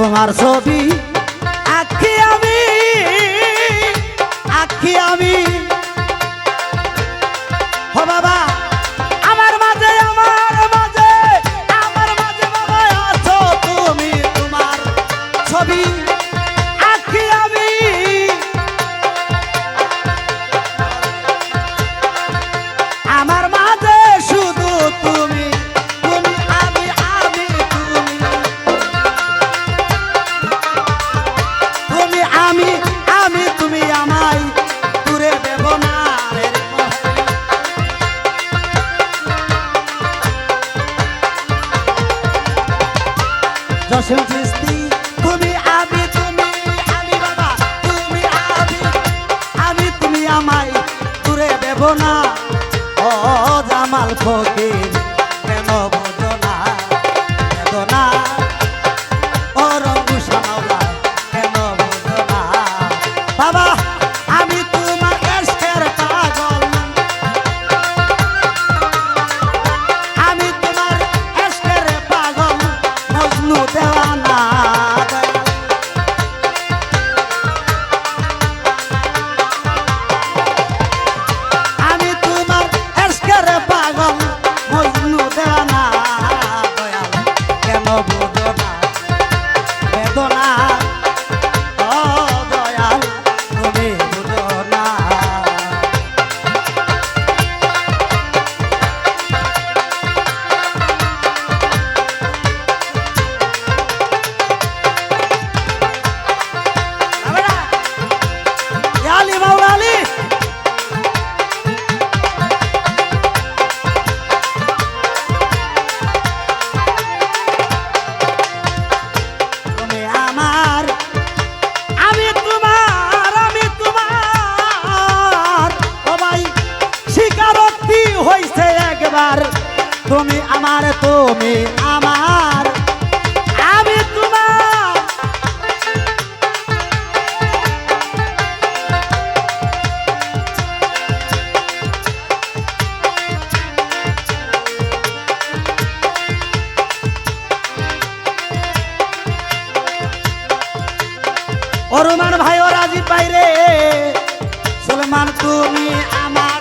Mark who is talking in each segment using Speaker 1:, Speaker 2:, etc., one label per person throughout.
Speaker 1: তোমার ছবি আখি আমি আখি আমি। ও বাবা। চিস্তি তুমি আমি তুমি আমি তুমি আমি। আমি, তুমি আমায় দূরে দেব না। ও জামাল ফকির। তুমি আমার তুমি আমার। আমি তোমার। অরমান ভাই ও রাজি পাইরে। সুলমান তুমি আমার।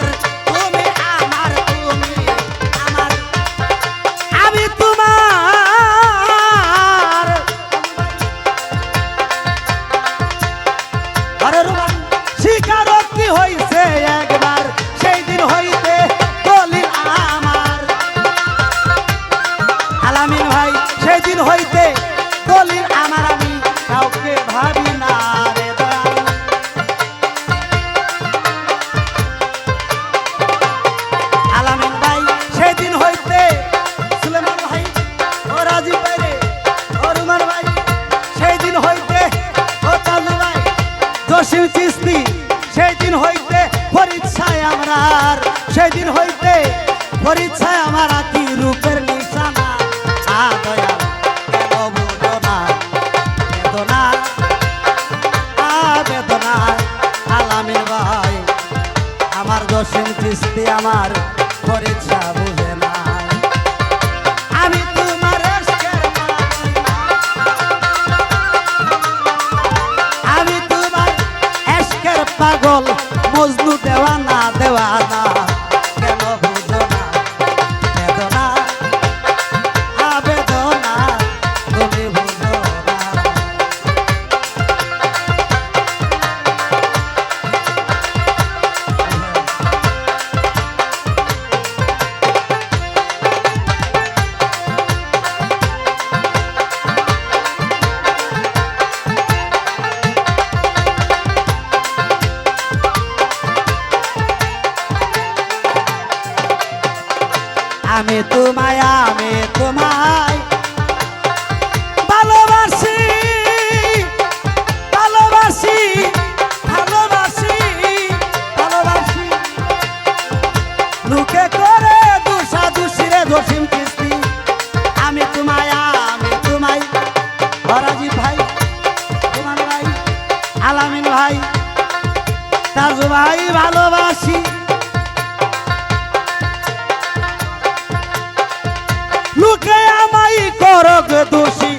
Speaker 1: জসিম চিস্তি সেই দিন হইতে ফরিদ ছায় আমরার সেই আমার কি রূপের নিশানা আ আমার পরীক্ষা বুঝে না পাগল। মজনু দেওয়ানা দেওয়ানা কেন আমি তোমায় আমি তোমায় ভালোবাসি ভালোবাসি ভালোবাসি ভালোবাসি। লুকে করে দুসা দুসিরে দোষিম কিস্তি। আমি তোমায় আমি তোমায়। হরাজি ভাই তোমার ভাই, আলামিন ভাই তাজু ভাই ভালোবাসি। লোকে আমাই করগ দোষী।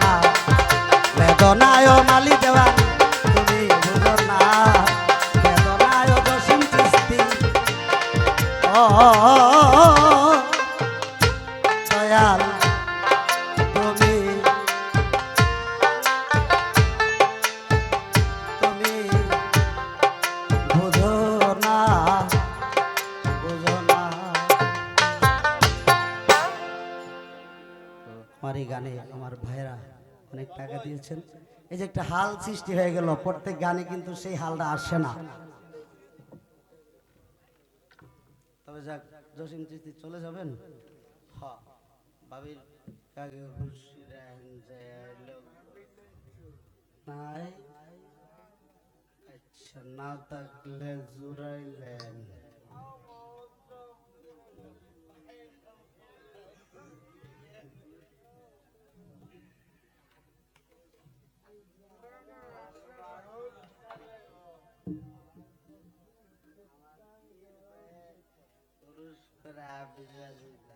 Speaker 1: nayo malik অনেক টাকা দিয়েছেন। এই যে একটা হাল সৃষ্টি হয়ে গেল, প্রত্যেক গানে কিন্তু সেই হালটা আসে না। তবে যাক, জসিম চিস্তি চলে যাবেন? হ্যাঁ ভাবির নাই। আচ্ছা না থাকলে জুড়াইলেন। Pra Jesus.